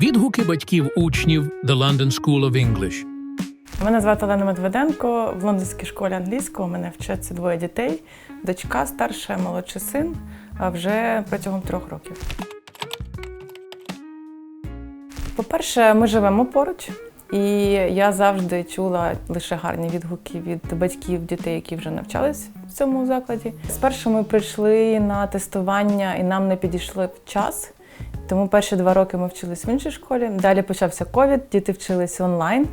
Відгуки батьків учнів The London School of English. Мене звати Олена Медведенко. В лондонській школі англійського мене вчаться двоє дітей: дочка старша, молодший син, вже протягом трьох років. По-перше, ми живемо поруч, і я завжди чула лише гарні відгуки від батьків дітей, які вже навчались в цьому закладі. Спершу ми прийшли на тестування, і нам не підійшли час. Тому перші два роки ми вчились в іншій школі. Далі почався ковід, діти вчились онлайн.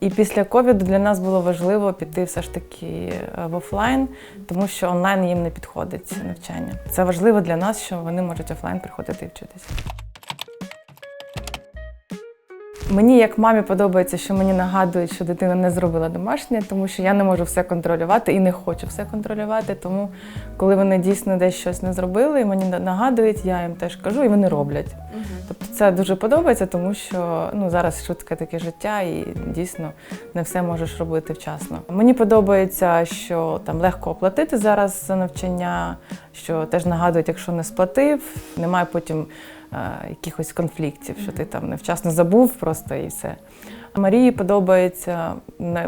І після ковіду для нас було важливо піти все ж таки е, в офлайн, тому що онлайн їм не підходить навчання. Це важливо для нас, що вони можуть офлайн приходити і вчитися. Мені як мамі подобається, що мені нагадують, що дитина не зробила домашнє, тому що я не можу все контролювати і не хочу все контролювати. Тому, коли вони дійсно десь щось не зробили, і мені нагадують, я їм теж кажу, і вони роблять. Тобто це дуже подобається, тому що ну, зараз швидке таке життя, і дійсно не все можеш робити вчасно. Мені подобається, що там легко оплатити зараз за навчання, що теж нагадують, якщо не сплатив, немає потім якихось конфліктів, що ти там невчасно забув просто і все. Марії подобається,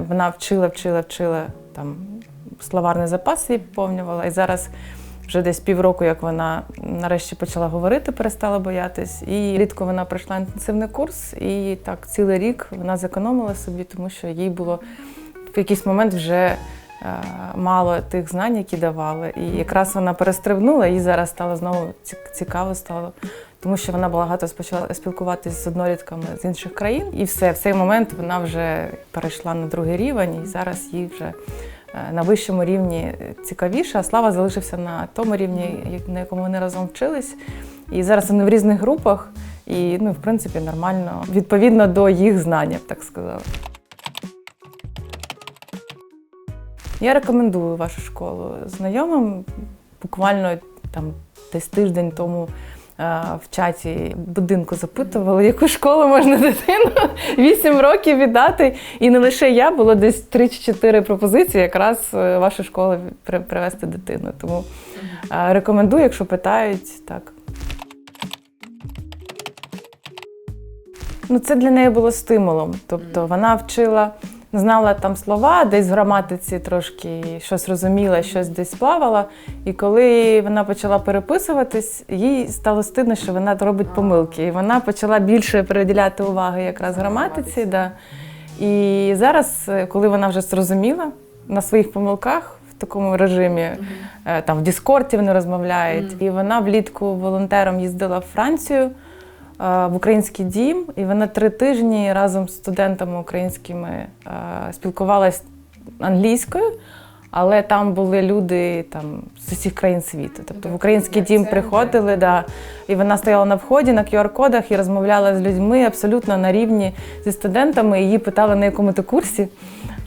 вона вчила, вчила, вчила там словарний запас їй поповнювала. І зараз вже десь півроку, як вона нарешті почала говорити, перестала боятись. І рідко вона пройшла інтенсивний курс, і так цілий рік вона зекономила собі, тому що їй було в якийсь момент вже е, мало тих знань, які давали. І якраз вона перестрибнула, і зараз стало знову цікаво стало. Тому що вона багато почала спілкуватися з однолітками з інших країн, і все, в цей момент вона вже перейшла на другий рівень, і зараз їй вже е, на вищому рівні цікавіше, а Слава залишився на тому рівні, на якому вони разом вчились. І зараз вони в різних групах, і ну, в принципі, нормально, відповідно до їх знань, я б так сказала. Я рекомендую вашу школу знайомим. Буквально там десь тиждень тому в чаті будинку запитували, яку школу можна дитину 8 років віддати. І не лише я, було десь 3 чи 4 пропозиції якраз е, вашу школу при- привезти дитину. Тому е, рекомендую, якщо питають, так. Ну, це для неї було стимулом. Тобто вона вчила, знала там слова, десь в граматиці трошки щось розуміла, щось десь плавала. І коли вона почала переписуватись, їй стало стидно, що вона робить помилки. І вона почала більше приділяти уваги якраз граматиці. Да. І зараз, е, коли вона вже зрозуміла на своїх помилках в такому режимі, е, там в Діскорді вони розмовляють, і вона влітку волонтером їздила в Францію в український дім, і вона три тижні разом з студентами українськими е, спілкувалась англійською. Але там були люди там, з усіх країн світу. Тобто в український дім приходили, да, і вона стояла на вході на QR-кодах і розмовляла з людьми абсолютно на рівні зі студентами. Її питали, на якому ти курсі.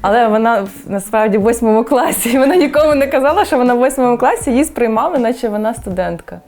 Але вона насправді в восьмому класі. І вона нікому не казала, що вона в восьмому класі, її сприймали, наче вона студентка.